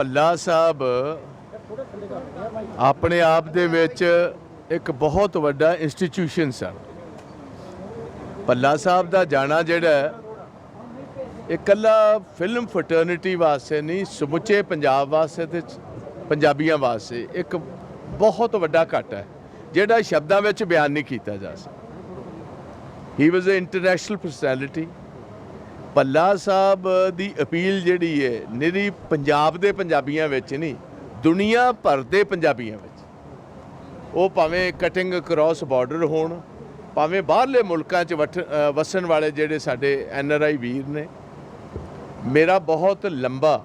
ਅੱਲਾ ਸਾਹਿਬ ਆਪਣੇ ਆਪ ਦੇ ਵਿੱਚ ਇੱਕ ਬਹੁਤ ਵੱਡਾ ਇੰਸਟੀਟਿਊਸ਼ਨ ਸਨ। ਪੱਲਾ ਸਾਹਿਬ ਦਾ ਜਾਣਾ ਜਿਹੜਾ ਇਹ ਇਕੱਲਾ ਫਿਲਮ ਫਟਰਨਿਟੀ ਵਾਸਤੇ ਨਹੀਂ, ਸਮੁੱਚੇ ਪੰਜਾਬ ਵਾਸਤੇ ਤੇ ਪੰਜਾਬੀਆਂ ਵਾਸਤੇ ਇੱਕ ਬਹੁਤ ਵੱਡਾ ਘਾਟਾ ਹੈ, ਜਿਹੜਾ ਸ਼ਬਦਾਂ ਵਿੱਚ ਬਿਆਨ ਨਹੀਂ ਕੀਤਾ ਜਾ ਸਕਦਾ। He was a international personality ਪੱਲਾ ਸਾਹਿਬ ਦੀ ਅਪੀਲ ਜਿਹੜੀ ਹੈ ਨਿਰੀ ਪੰਜਾਬ ਦੇ ਪੰਜਾਬੀਆਂ ਵਿੱਚ ਨਹੀਂ ਦੁਨੀਆ ਭਰ ਦੇ ਪੰਜਾਬੀਆਂ ਵਿੱਚ ਉਹ ਭਾਵੇਂ ਕਟਿੰਗ ਅਕ੍ਰੋਸ ਬਾਰਡਰ ਹੋਣ ਭਾਵੇਂ ਬਾਹਰਲੇ ਮੁਲਕਾਂ 'ਚ ਵਠ- ਅ, ਵਸਣ ਵਾਲੇ ਜਿਹੜੇ ਸਾਡੇ ਐਨ ਆਰ ਆਈ ਵੀਰ ਨੇ ਮੇਰਾ ਬਹੁਤ ਲੰਬਾ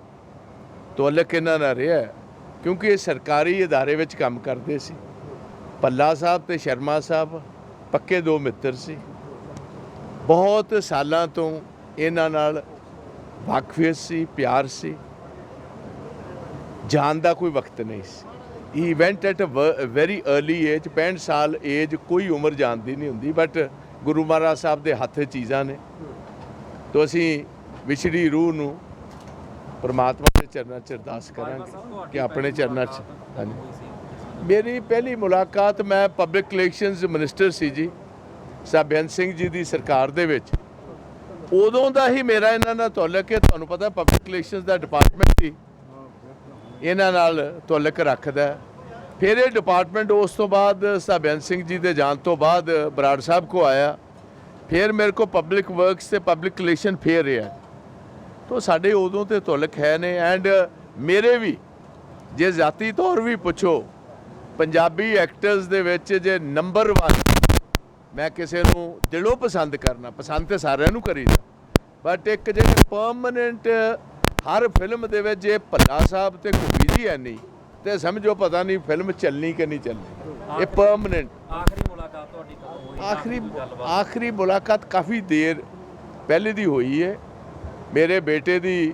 ਤੁਅਲਕ ਇਹਨਾਂ ਨਾਲ ਰਿਹਾ ਹੈ, ਕਿਉਂਕਿ ਇਹ ਸਰਕਾਰੀ ادارے ਵਿੱਚ ਕੰਮ ਕਰਦੇ ਸੀ ਪੱਲਾ ਸਾਹਿਬ ਤੇ ਸ਼ਰਮਾ ਸਾਹਿਬ ਪੱਕੇ ਦੋ ਮਿੱਤਰ ਸੀ ਬਹੁਤ ਸਾਲਾਂ ਤੋਂ ਇਹਨਾਂ ਨਾਲ ਵਾਕਫੀਅਤ ਸੀ, ਪਿਆਰ ਸੀ। ਜਾਣ ਦਾ ਕੋਈ ਵਕਤ ਨਹੀਂ ਸੀ। He went at a very early age 65 ਸਾਲ ਏਜ ਕੋਈ ਉਮਰ ਜਾਣਦੀ ਨਹੀਂ ਹੁੰਦੀ ਬਟ ਗੁਰੂ ਮਹਾਰਾਜ ਸਾਹਿਬ ਦੇ ਹੱਥ ਚੀਜ਼ਾਂ ਨੇ। ਤੋ ਅਸੀਂ ਵਿਛੜੀ ਰੂਹ ਨੂੰ ਪਰਮਾਤਮਾ ਦੇ ਚਰਨਾਂ 'ਚ ਅਰਦਾਸ ਕਰਾਂਗੇ ਕਿ ਆਪਣੇ ਚਰਨਾਂ 'ਚ। ਹਾਂਜੀ। ਮੇਰੀ ਪਹਿਲੀ ਮੁਲਾਕਾਤ, ਮੈਂ ਪਬਲਿਕ ਰਿਲੇਸ਼ਨਸ ਮਿਨਿਸਟਰ ਸੀ ਜੀ ਸਾਹਿਬ ਸਿੰਘ ਜੀ ਦੀ ਸਰਕਾਰ ਦੇ ਵਿੱਚ। ਉਦੋਂ ਦਾ ਹੀ ਮੇਰਾ ਇਹਨਾਂ ਨਾਲ ਤੁਅਲਕ ਹੈ ਤੁਹਾਨੂੰ ਪਤਾ ਪਬਲਿਕ ਰਿਲੇਸ਼ਨਸ ਦਾ ਡਿਪਾਰਟਮੈਂਟ ਹੀ ਇਹਨਾਂ ਨਾਲ ਤੁਅਲਕ ਰੱਖਦਾ ਫਿਰ ਇਹ ਡਿਪਾਰਟਮੈਂਟ ਉਸ ਤੋਂ ਬਾਅਦ ਸਾਹਿਬ ਸਿੰਘ ਜੀ ਦੇ ਜਾਣ ਤੋਂ ਬਾਅਦ ਬਰਾੜ ਸਾਹਿਬ ਕੋ ਆਇਆ। ਫਿਰ ਮੇਰੇ ਕੋ ਪਬਲਿਕ ਵਰਕਸ ਤੇ ਪਬਲਿਕ ਰਿਲੇਸ਼ਨ ਫੇਰ ਰਿਹਾ ਤੋ ਸਾਡੇ ਉਦੋਂ ਤੇ ਤੁਅਲਕ ਹੈ ਨੇ ਐਂਡ ਮੇਰੇ ਵੀ, ਜੇ ਜ਼ਾਤੀ ਤੌਰ ਵੀ ਪੁੱਛੋ, ਪੰਜਾਬੀ ਐਕਟਰਸ ਦੇ ਵਿੱਚ ਜੇ ਨੰਬਰ 1 ਮੈਂ ਕਿਸੇ ਨੂੰ ਦਿਲੋਂ ਪਸੰਦ ਕਰਨਾ ਪਸੰਦ ਤੇ ਸਾਰਿਆਂ ਨੂੰ ਕਰੀਦਾ। ਬਟ ਇੱਕ ਜਿਹੜੇ ਪਰਮਨੈਂਟ ਹਰ ਫਿਲਮ ਦੇ ਵਿੱਚ ਜੇ ਭੱਲਾ ਸਾਹਿਬ ਤੇ ਘੁੱਗੀ ਜੀ ਹੈ ਨਹੀਂ ਤੇ ਸਮਝੋ ਪਤਾ ਨਹੀਂ ਫਿਲਮ ਚੱਲਣੀ ਕਿ ਨਹੀਂ ਚੱਲਣੀ। ਇਹ ਪਰਮਨੈਂਟ ਆਖਰੀ ਮੁਲਾਕਾਤ ਤੁਹਾਡੀ ਕਦੋਂ ਹੋਈ? ਆਖਰੀ? ਆਖਰੀ ਮੁਲਾਕਾਤ ਕਾਫੀ ਦੇਰ ਪਹਿਲੇ ਦੀ ਹੋਈ ਹੈ ਮੇਰੇ ਬੇਟੇ ਦੀ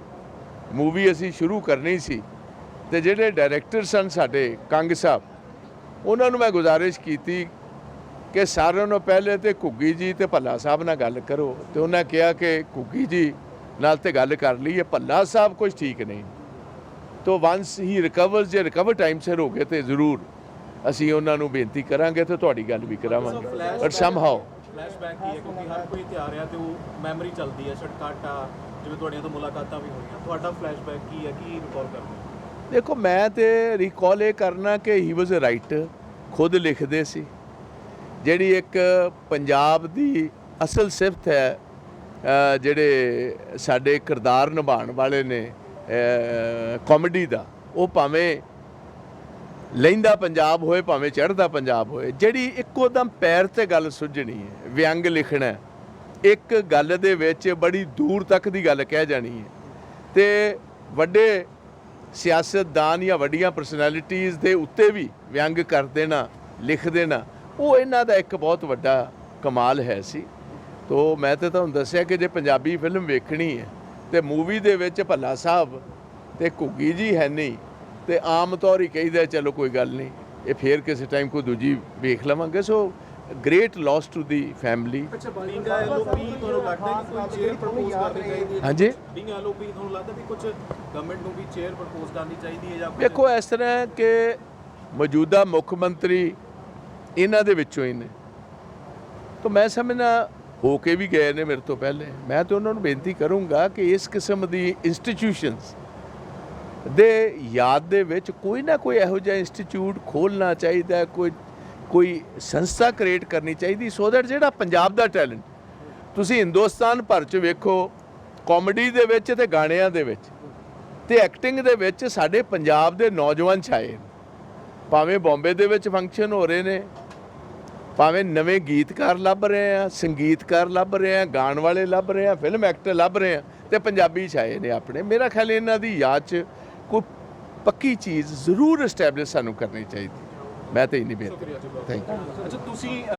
ਮੂਵੀ ਅਸੀਂ ਸ਼ੁਰੂ ਕਰਨੀ ਸੀ ਤੇ ਜਿਹੜੇ ਡਾਇਰੈਕਟਰ ਸਨ ਸਾਡੇ ਕੰਗ ਸਾਹਿਬ ਉਹਨਾਂ ਨੂੰ ਮੈਂ ਗੁਜ਼ਾਰਿਸ਼ ਕੀਤੀ ਕਿ ਸਾਰਿਆਂ ਨੂੰ ਪਹਿਲੇ ਤੇ ਘੁੱਗੀ ਜੀ ਤੇ ਭੱਲਾ ਸਾਹਿਬ ਨਾਲ ਗੱਲ ਕਰੋ ਤੇ ਉਹਨਾਂ ਕਿਹਾ ਕਿ ਘੁੱਗੀ ਜੀ ਨਾਲ ਤੇ ਗੱਲ ਕਰ ਲਈ ਹੈ ਭੱਲਾ ਸਾਹਿਬ ਕੁਝ ਠੀਕ ਨਹੀਂ। ਤੋ ਵਾਂਸ ਹੀ ਰਿਕਵਰਸ ਜੇ ਰਿਕਵਰ ਟਾਈਮ ਸਿਰ ਹੋ ਗਏ ਤੇ ਜ਼ਰੂਰ ਅਸੀਂ ਉਹਨਾਂ ਨੂੰ ਬੇਨਤੀ ਕਰਾਂਗੇ ਤੇ ਤੁਹਾਡੀ ਗੱਲ ਵੀ ਕਰਾਵਾਂਗੇ। ਬਟ ਸਮਹਾਉ ਫਲੈਸ਼ਬੈਕ ਕੀ ਹੈ? ਕਿਉਂਕਿ ਹਰ ਕੋਈ ਤਿਆਰ ਆ ਤੇ ਉਹ ਮੈਮਰੀ ਚੱਲਦੀ ਹੈ ਸ਼ਟਕਾਟਾ ਜਿਵੇਂ ਤੁਹਾਡੀਆਂ ਤੋਂ ਮੁਲਾਕਾਤਾਂ ਵੀ ਹੋਈਆਂ। ਤੁਹਾਡਾ ਫਲੈਸ਼ਬੈਕ ਕੀ ਹੈ? ਕੀ ਰਿਕਾਲ ਕਰਦੇ ਹੋ? ਦੇਖੋ ਮੈਂ ਤੇ ਰਿਕਾਲ ਇਹ ਕਰਨਾ ਕਿ ਹੀ ਵਾਸ ਅ ਰਾਈਟਰ ਖੁਦ ਲਿਖਦੇ ਸੀ। ਜਿਹੜੀ ਇੱਕ ਪੰਜਾਬ ਦੀ ਅਸਲ ਸਿਫਤ ਹੈ ਜਿਹੜੇ ਸਾਡੇ ਕਿਰਦਾਰ ਨਿਭਾਉਣ ਵਾਲੇ ਨੇ ਕਾਮੇਡੀ ਦਾ, ਉਹ ਭਾਵੇਂ ਲੈਂਦਾ ਪੰਜਾਬ ਹੋਏ, ਭਾਵੇਂ ਚੜ੍ਹਦਾ ਪੰਜਾਬ ਹੋਏ, ਜਿਹੜੀ ਇੱਕੋ ਦਮ ਪੈਰ ਤੇ ਗੱਲ ਸੁਝਣੀ ਹੈ, ਵਿਅੰਗ ਲਿਖਣਾ ਇੱਕ ਗੱਲ ਦੇ ਵਿੱਚ ਬੜੀ ਦੂਰ ਤੱਕ ਦੀ ਗੱਲ ਕਹਿ ਜਾਣੀ ਹੈ। ਤੇ ਵੱਡੇ ਸਿਆਸਤਦਾਨ ਜਾਂ ਵੱਡੀਆਂ ਪਰਸਨੈਲਿਟੀਆਂ ਦੇ ਉੱਤੇ ਵੀ ਵਿਅੰਗ ਕਰ ਦੇਣਾ, ਲਿਖ ਦੇਣਾ ਉਹ ਇਹਨਾਂ ਦਾ ਇੱਕ ਬਹੁਤ ਵੱਡਾ ਕਮਾਲ ਹੈ ਸੀ। ਤੋ ਮੈਂ ਤੇ ਤੁਹਾਨੂੰ ਦੱਸਿਆ ਕਿ ਜੇ ਪੰਜਾਬੀ ਫਿਲਮ ਵੇਖਣੀ ਹੈ ਤੇ ਮੂਵੀ ਦੇ ਵਿੱਚ ਭੱਲਾ ਸਾਹਿਬ ਤੇ ਘੁੱਗੀ ਜੀ ਹੈ ਨਹੀਂ ਤੇ ਆਮ ਤੌਰ ਹੀ ਕਹੀਦਾ ਚਲੋ ਕੋਈ ਗੱਲ ਨਹੀਂ ਇਹ ਫੇਰ ਕਿਸੇ ਟਾਈਮ ਕੋਈ ਦੂਜੀ ਵੇਖ ਲਵਾਂਗੇ। So great loss to the family ਅੱਛਾ ਬੀਂਗ ਐਲਓਪੀ ਤੁਹਾਨੂੰ ਲੱਗਦਾ ਕਿ ਕੋਈ ਚੇਅਰ ਪ੍ਰਪੋਜ਼ ਕਰਨੀ ਚਾਹੀਦੀ ਹੈ? ਹਾਂਜੀ। ਬੀਂਗ ਐਲਓਪੀ ਤੁਹਾਨੂੰ ਲੱਗਦਾ ਵੀ ਕੁਝ ਗਵਰਨਮੈਂਟ ਨੂੰ ਵੀ ਚੇਅਰ ਪ੍ਰਪੋਜ਼ ਕਰਨੀ ਚਾਹੀਦੀ ਹੈ ਜਾਂ ਕੁਛ- ਵੇਖੋ ਇਸ ਤਰ੍ਹਾਂ ਕਿ ਮੌਜੂਦਾ ਮੁੱਖ ਮੰਤਰੀ ਇਹਨਾਂ ਦੇ ਵਿੱਚੋਂ ਹੀ ਨੇ ਤਾਂ ਮੈਂ ਸਮਝਣਾ ਹੋ ਕੇ ਵੀ ਗਏ ਨੇ ਮੇਰੇ ਤੋਂ ਪਹਿਲੇ ਮੈਂ ਤਾਂ ਉਹਨਾਂ ਨੂੰ ਬੇਨਤੀ ਕਰੂੰਗਾ ਕਿ ਇਸ ਕਿਸਮ ਦੀ ਇੰਸਟੀਟਿਊਸ਼ਨਸ ਦੇ ਯਾਦ ਦੇ ਵਿੱਚ ਕੋਈ ਨਾ ਕੋਈ ਇਹੋ ਜਿਹਾ ਇੰਸਟੀਚਿਊਟ ਖੋਲਣਾ ਚਾਹੀਦਾ, ਕੋਈ ਕੋਈ ਸੰਸਥਾ ਕ੍ਰੀਏਟ ਕਰਨੀ ਚਾਹੀਦੀ ਸੋ ਦੈਟ ਜਿਹੜਾ ਪੰਜਾਬ ਦਾ ਟੈਲੈਂਟ ਤੁਸੀਂ ਹਿੰਦੁਸਤਾਨ ਭਰ ਚ ਵੇਖੋ ਕਾਮੇਡੀ ਦੇ ਵਿੱਚ ਤੇ ਗਾਣਿਆਂ ਦੇ ਵਿੱਚ ਤੇ ਐਕਟਿੰਗ ਦੇ ਵਿੱਚ ਸਾਡੇ ਪੰਜਾਬ ਦੇ ਨੌਜਵਾਨ ਛਾਏ ਨੇ। ਭਾਵੇਂ ਬੰਬੇ ਦੇ ਵਿੱਚ ਫੰਕਸ਼ਨ ਹੋ ਰਹੇ ਨੇ ਭਾਵੇਂ ਨਵੇਂ ਗੀਤਕਾਰ ਲੱਭ ਰਹੇ ਆ ਸੰਗੀਤਕਾਰ ਲੱਭ ਰਹੇ ਆ ਗਾਣ ਵਾਲੇ ਲੱਭ ਰਹੇ ਆ ਫਿਲਮ ਐਕਟਰ ਲੱਭ ਰਹੇ ਆ ਤੇ ਪੰਜਾਬੀ ਛਾਏ ਨੇ ਆਪਣੇ। ਮੇਰਾ ਖਿਆਲ ਇਹਨਾਂ ਦੀ ਯਾਦ 'ਚ ਕੋਈ ਪੱਕੀ ਚੀਜ਼ ਜ਼ਰੂਰ ਐਸਟੈਬਲਿਸ਼ ਸਾਨੂੰ ਕਰਨੀ ਚਾਹੀਦੀ। ਮੈਂ ਤਾਂ ਇੰਨੀ ਬੇਨਤੀ ਥੈਂਕ ਯੂ ਅੱਛਾ ਤੁਸੀਂ